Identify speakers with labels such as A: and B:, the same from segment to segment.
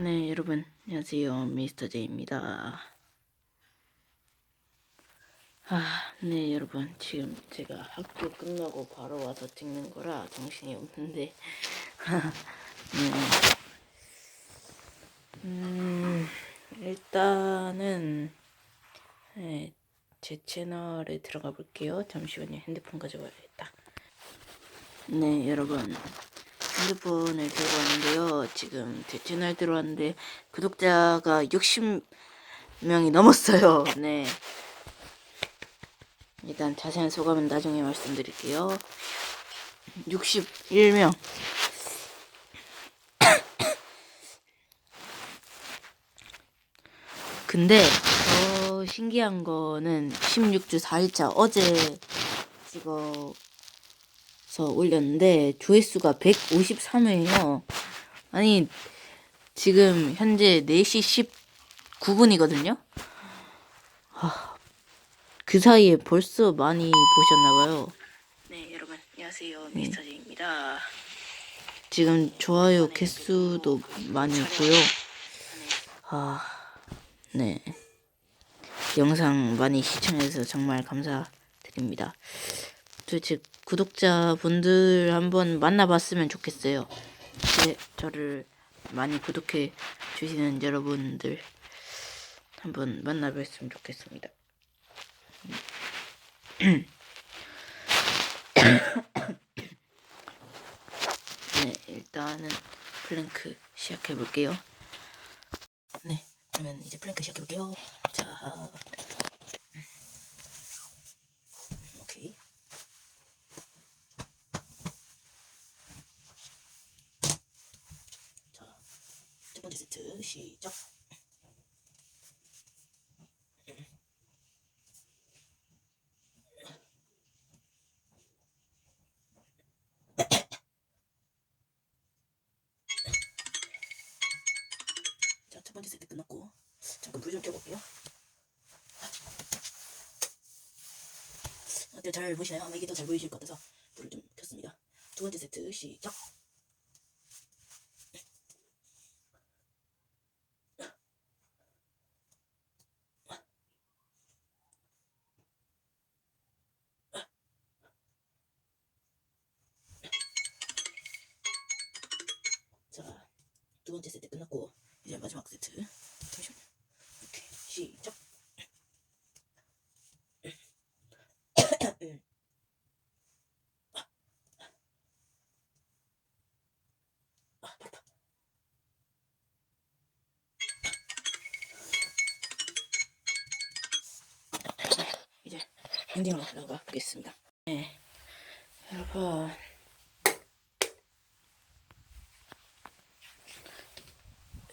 A: 네, 여러분, 안녕하세요. 미스터 제이입니다. 아, 네, 여러분, 지금 제가 학교 끝나고 바로 와서 찍는 거라 정신이 없는데, 네. 음, 일단은, 네, 제 채널에 들어가 볼게요. 잠시만요. 핸드폰 가져와야겠다. 네, 여러분. 핸드폰을 들고 왔는데요. 지금 제 채널 들어왔는데 구독자가 60명이 넘었어요. 네. 일단 자세한 소감은 나중에 말씀드릴게요. 61명. 근데 더 신기한 거는 16주 4일차 어제 찍어 서 올렸는데 조회수가 153회예요. 아니 지금 현재 4시 19분이거든요. 그 사이에 벌써 많이 보셨나봐요. 네 여러분 안녕하세요 미스터 제입니다. 지금 좋아요 개수도 많이 있고요. 아, 네. 영상 많이 시청해주셔서 정말 감사드립니다. 도대체 구독자분들 한번 만나봤으면 좋겠어요. 제, 저를 많이 구독해 주시는 여러분들 한번 만나뵀으면 좋겠습니다. 네, 일단은 플랭크 시작해 볼게요. 네, 그러면 이제 플랭크 시작해 볼게요. 자, 오케이. 자, 첫 번째 세트 시작. 자, 첫 번째 세트 끝났고 잠깐 불 좀 켜볼게요. 어때요? 잘 보이시나요? 아마 이게 더 잘 보이실 것 같아서 불을 좀 켰습니다. 두 번째 세트 시작. 번째 세트 끝났고 이제 마지막 세트. 잠시만요. 오케이, 시작. 이제 엔딩으로 들어가 보겠습니다. 네, 여러분.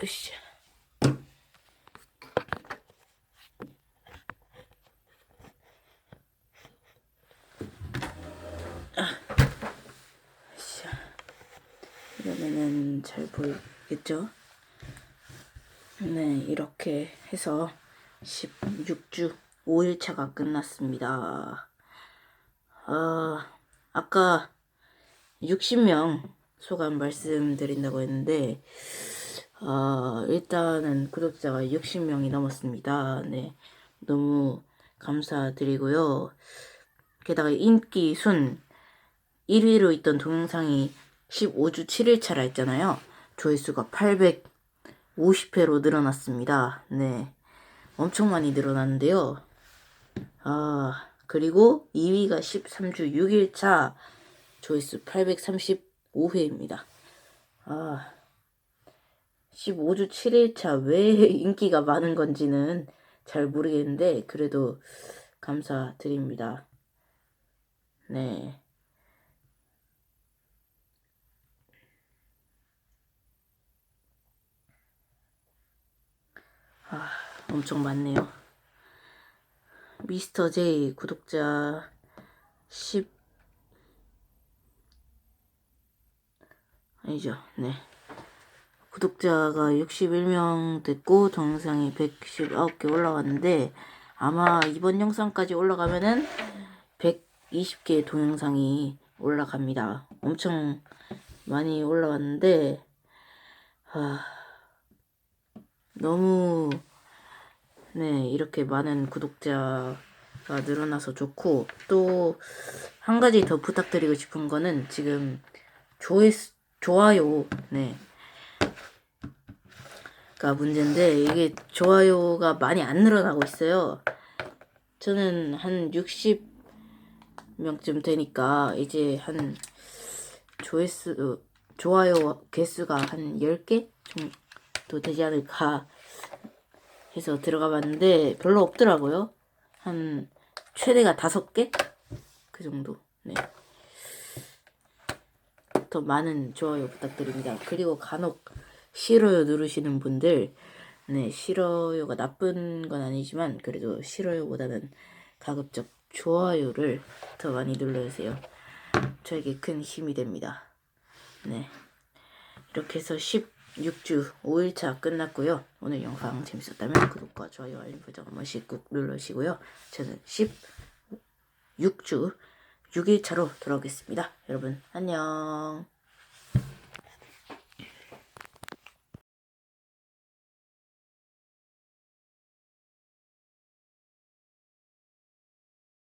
A: 으쌰. 으쌰. 이러면은 잘 보이겠죠? 네, 이렇게 해서 16주 5일차가 끝났습니다. 아, 아까 60명 소감 말씀드린다고 했는데, 아, 일단은 구독자가 60명이 넘었습니다. 네. 너무 감사드리고요. 게다가 인기 순 1위로 있던 동영상이 15주 7일차라 했잖아요. 조회수가 850회로 늘어났습니다. 네. 엄청 많이 늘어났는데요. 아, 그리고 2위가 13주 6일차 조회수 835회입니다. 아, 15주 7일차 왜 인기가 많은 건지는 잘 모르겠는데, 그래도 감사드립니다. 네. 아, 엄청 많네요. 미스터 제이 구독자 10 아니죠. 네. 구독자가 61명 됐고 동영상이 119개 올라왔는데 아마 이번 영상까지 올라가면은 120개 동영상이 올라갑니다. 엄청 많이 올라왔는데 아 너무 네 이렇게 많은 구독자가 늘어나서 좋고 또 한 가지 더 부탁드리고 싶은 거는 지금 조회수 좋아요 네. 가 문제인데 이게 좋아요가 많이 안 늘어나고 있어요. 저는 한 60명쯤 되니까 이제 한 조회수 좋아요 개수가 한 10개 정도 되지 않을까 해서 들어가 봤는데 별로 없더라고요. 한 최대가 5개? 그 정도. 네. 더 많은 좋아요 부탁드립니다. 그리고 간혹 싫어요 누르시는 분들 네, 싫어요가 나쁜 건 아니지만 그래도 싫어요보다는 가급적 좋아요를 더 많이 눌러주세요. 저에게 큰 힘이 됩니다. 네. 이렇게 해서 16주 5일차 끝났고요. 오늘 영상 재밌었다면 구독과 좋아요 알림 설정 한 번씩 꾹 눌러주시고요. 저는 16주 6일차로 돌아오겠습니다. 여러분 안녕.